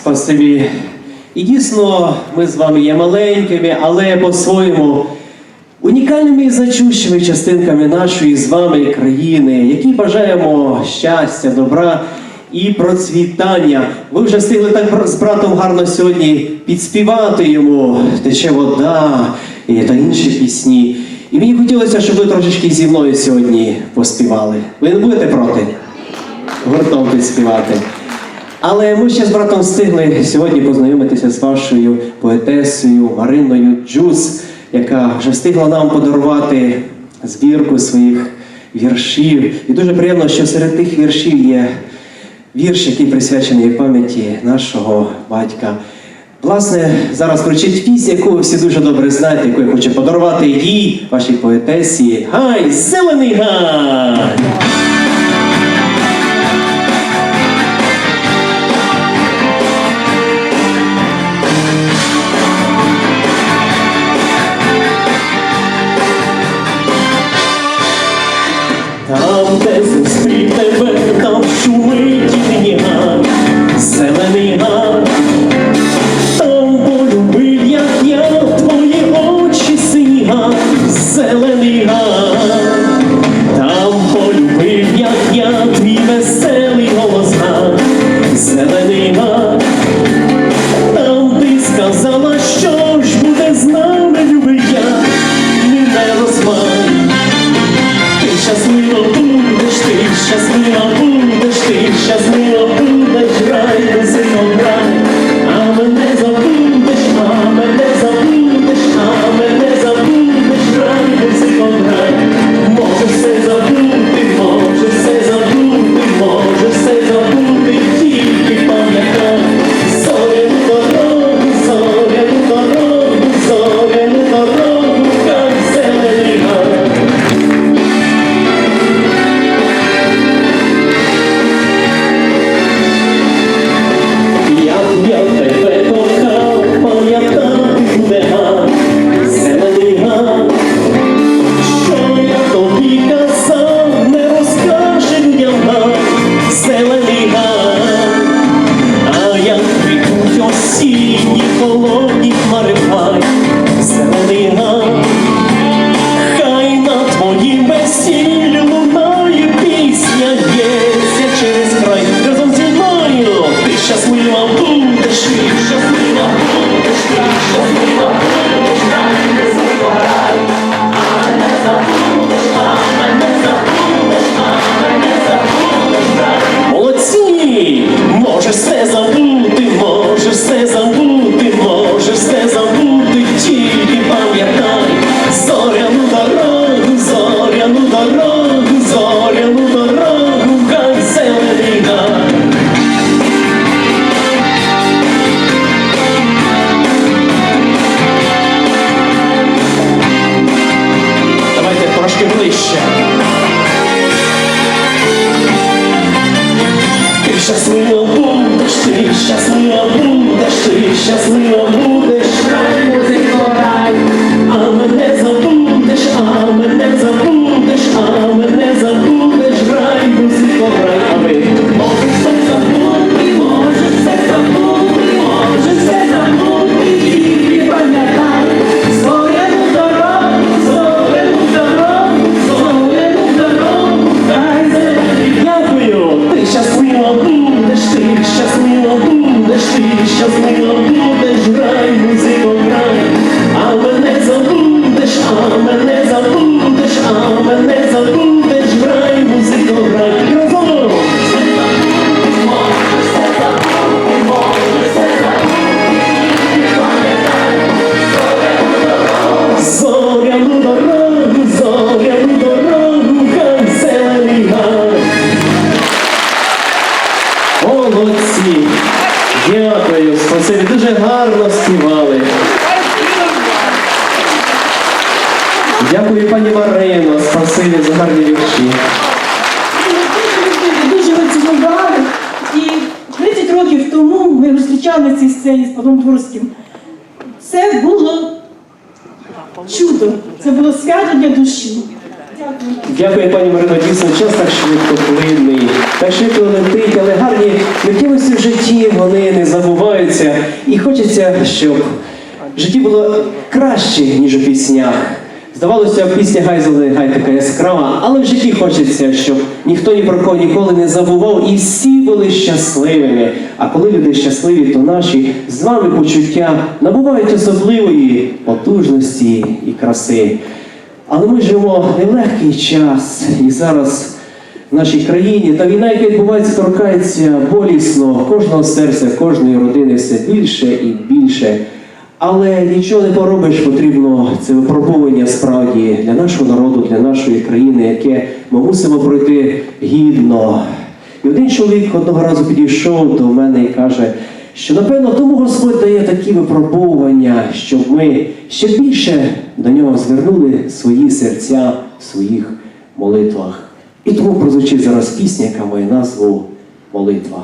Спасибі. І дійсно, ми з вами є маленькими, але по-своєму унікальними і значущими частинками нашої з вами країни, які бажаємо щастя, добра і процвітання. Ви вже встигли так з братом гарно сьогодні підспівати йому тече вода та інші пісні. І мені хотілося, щоб ви трошечки зі мною сьогодні поспівали. Ви не будете проти? Гуртом підспівати. Але ми ще з братом встигли сьогодні познайомитися з вашою поетесою Мариною Джус, яка вже встигла нам подарувати збірку своїх віршів. І дуже приємно, що серед тих віршів є вірш, який присвячений пам'яті нашого батька. Власне, зараз кричить пісню, яку ви всі дуже добре знаєте, яку я хочу подарувати їй, вашій поетесі. Гай, зелений гай! Yes, we will. Дякую, пані Марино, спасибі за гарні вірші. Дуже ви. І 30 років тому ми зустрічали цій сцені з Павлом Дворським. Це було чудо, це було свято для душі. Дякую. Пані Марино, дійсно час так швидко плинний, так швидко летить, але гарні миттєвості в житті вони не забувають. хочеться, щоб в житті було краще, ніж у піснях. Здавалося, пісня гай зелений, гай така яскрава, але в житті хочеться, щоб ніхто ні про кого ніколи не забував, і всі були щасливими. А коли люди щасливі, то наші з вами почуття набувають особливої потужності і краси. Але ми живемо нелегкий час, і зараз в нашій країні та війна, яка відбувається, торкається болісно кожного серця, кожної родини все більше і більше. Але нічого не поробиш, потрібно це випробування справді для нашого народу, для нашої країни, яке ми мусимо пройти гідно. І один чоловік одного разу підійшов до мене і каже, що напевно тому Господь дає такі випробовування, щоб ми ще більше до нього звернули свої серця в своїх молитвах. І тому прозвучить зараз пісня, яка має назву Молитва.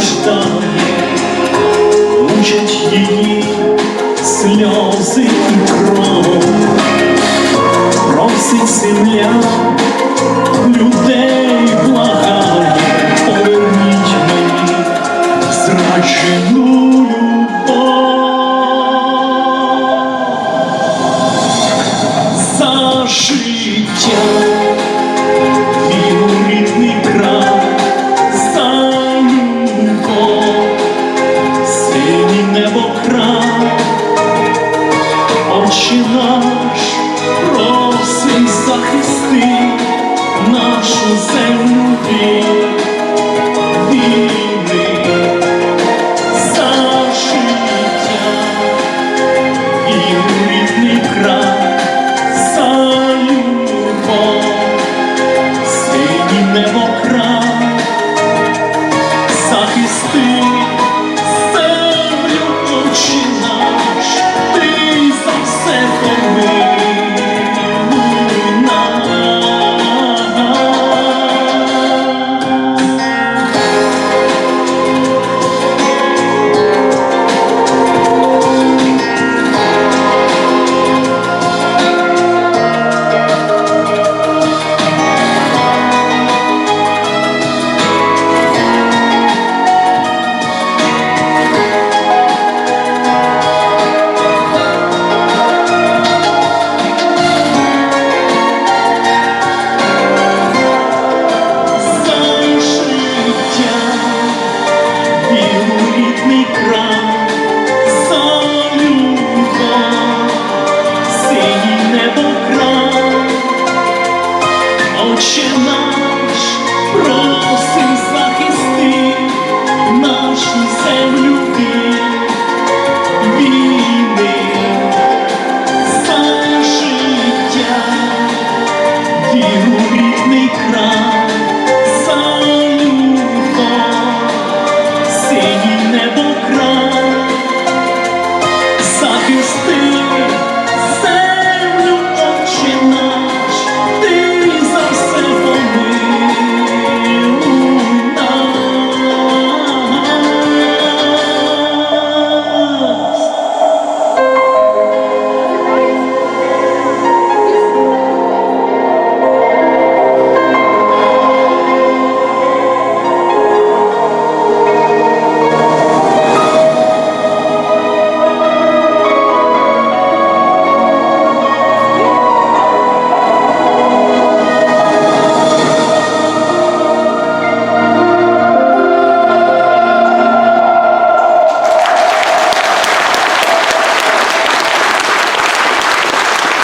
Страждає, мучать її сльози і кров, просить земля нашу землі війни за життя. І рідний край, за любов, синій небо край. Захистив.